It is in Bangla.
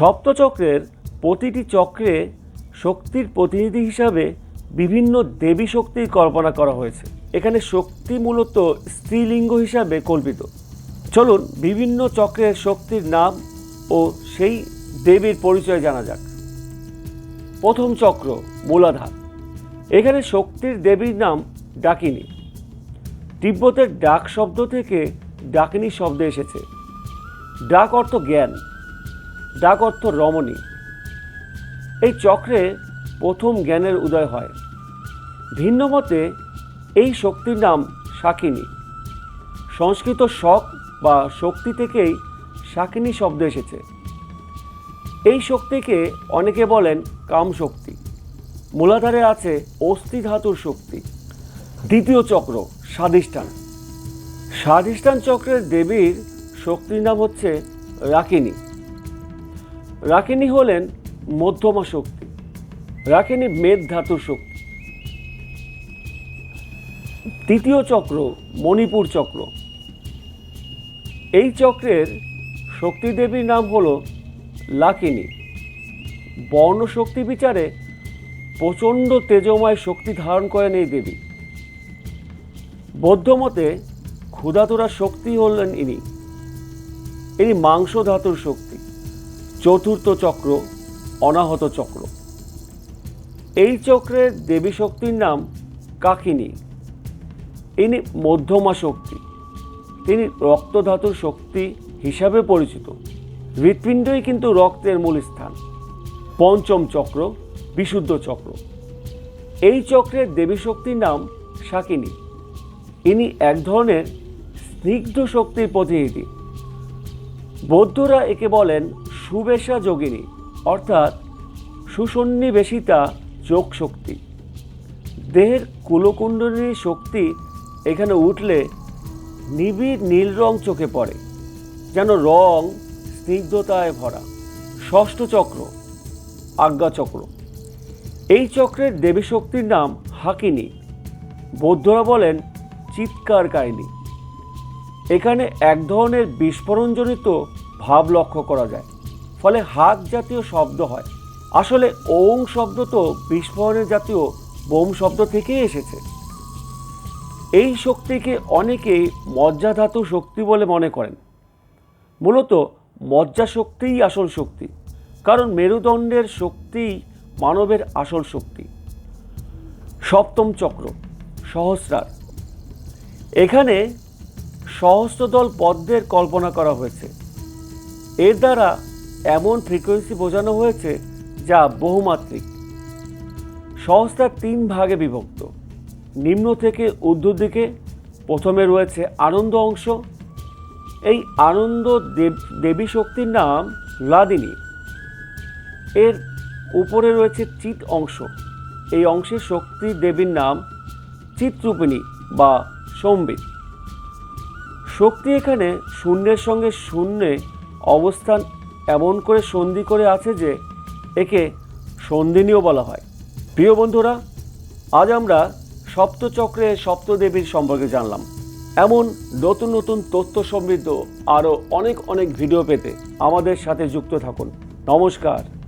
সপ্তচক্রের প্রতিটি চক্রে শক্তির প্রতিনিধি হিসাবে বিভিন্ন দেবী শক্তির কল্পনা করা হয়েছে। এখানে শক্তি মূলত স্ত্রীলিঙ্গ হিসাবে কল্পিত। চলুন বিভিন্ন চক্রের শক্তির নাম ও সেই দেবীর পরিচয় জানা যাক। প্রথম চক্র, মূলাধার। এখানে শক্তির দেবীর নাম ডাকিনী। তিব্বতের ডাক শব্দ থেকে ডাকিনী শব্দ এসেছে। ডাক অর্থ জ্ঞান। ডাক অর্থ রমণী। এই চক্রে প্রথম জ্ঞানের উদয় হয়। ভিন্ন মতে, এই শক্তির নাম শাকিনী। সংস্কৃত শক বা শক্তি থেকেই শাকিনী শব্দ এসেছে। এই শক্তিকে অনেকে বলেন কাম শক্তি মূলাধারে আছে অস্থি ধাতুর শক্তি। দ্বিতীয় চক্র, স্বাধিষ্ঠান। স্বাধিষ্ঠান চক্রের দেবীর শক্তির নাম হচ্ছে রাকিনী। রাকিনী হলেন মধ্যমা শক্তি। রাকিনী মেদ ধাতুর শক্তি। তৃতীয় চক্র মণিপুর চক্র। এই চক্রের শক্তি দেবীর নাম হল লাকিনী। বর্ণশক্তি বিচারে প্রচণ্ড তেজময় শক্তি ধারণ করেন এই দেবী। বৌদ্ধমতে ক্ষুধাতুরা শক্তি হলেন ইনি। ইনি মাংস ধাতুর শক্তি। চতুর্থ চক্র, অনাহত চক্র। এই চক্রের দেবী শক্তির নাম কাকিনী। ইনি মধ্যমা শক্তি। তিনি রক্তধাতুর শক্তি হিসাবে পরিচিত। হৃৎপিণ্ডই কিন্তু রক্তের মূল স্থান। পঞ্চম চক্র, বিশুদ্ধ চক্র। এই চক্রের দেবী শক্তির নাম শাকিনী। ইনি এক ধরনের স্নিগ্ধ শক্তির প্রতিনিধি। বৌদ্ধরা একে বলেন সুবেশা যোগিনী, অর্থাৎ সুসন্নিবেশিতা যোগ শক্তি দেহের কুলকুণ্ডলিনী শক্তি এখানে উঠলে নিবিড় নীল রং চোখে পড়ে, যেন রং স্নিগ্ধতায় ভরা। ষষ্ঠ চক্র আজ্ঞাচক্র এই চক্রের দেবী শক্তির নাম হাকিনী। বৌদ্ধরা বলেন চিৎকার কাহিনী। এখানে এক ধরনের বিস্ফোরণজনিত ভাব লক্ষ্য করা যায়। ফলে হাত জাতীয় শব্দ হয়। আসলে ওং শব্দ তো বিস্ফোরণের জাতীয় বোম শব্দ থেকেই এসেছে। এই শক্তিকে অনেকেই মজ্জা ধাতু শক্তি বলে মনে করেন। মূলত মজ্জা শক্তিই আসল শক্তি, কারণ মেরুদণ্ডের শক্তিই মানবের আসল শক্তি। সপ্তম চক্র, সহস্রার। এখানে সহস্রদল পদ্মের কল্পনা করা হয়েছে। এর দ্বারা এমন ফ্রিকোয়েন্সি বোঝানো হয়েছে যা বহুমাত্রিক। সহস্রার তিন ভাগে বিভক্ত। নিম্ন থেকে ঊর্ধ্ব দিকে প্রথমে রয়েছে আনন্দ অংশ। এই আনন্দ দেব, দেবী শক্তির নাম লাদিনী। এর উপরে রয়েছে চিত অংশ। এই অংশের শক্তি দেবীর নাম চিত্রূপিণী বা সম্বিত। শক্তি এখানে শূন্যের সঙ্গে শূন্যে অবস্থান এমন করে সন্ধি করে আছে যে একে সন্ধিনীও বলা হয়। প্রিয় বন্ধুরা, আজ আমরা সপ্তচক্রে সপ্তদেবীর সম্পর্কে জানলাম। এমন নতুন নতুন তথ্য সমৃদ্ধ আরও অনেক অনেক ভিডিও পেতে আমাদের সাথে যুক্ত থাকুন। নমস্কার।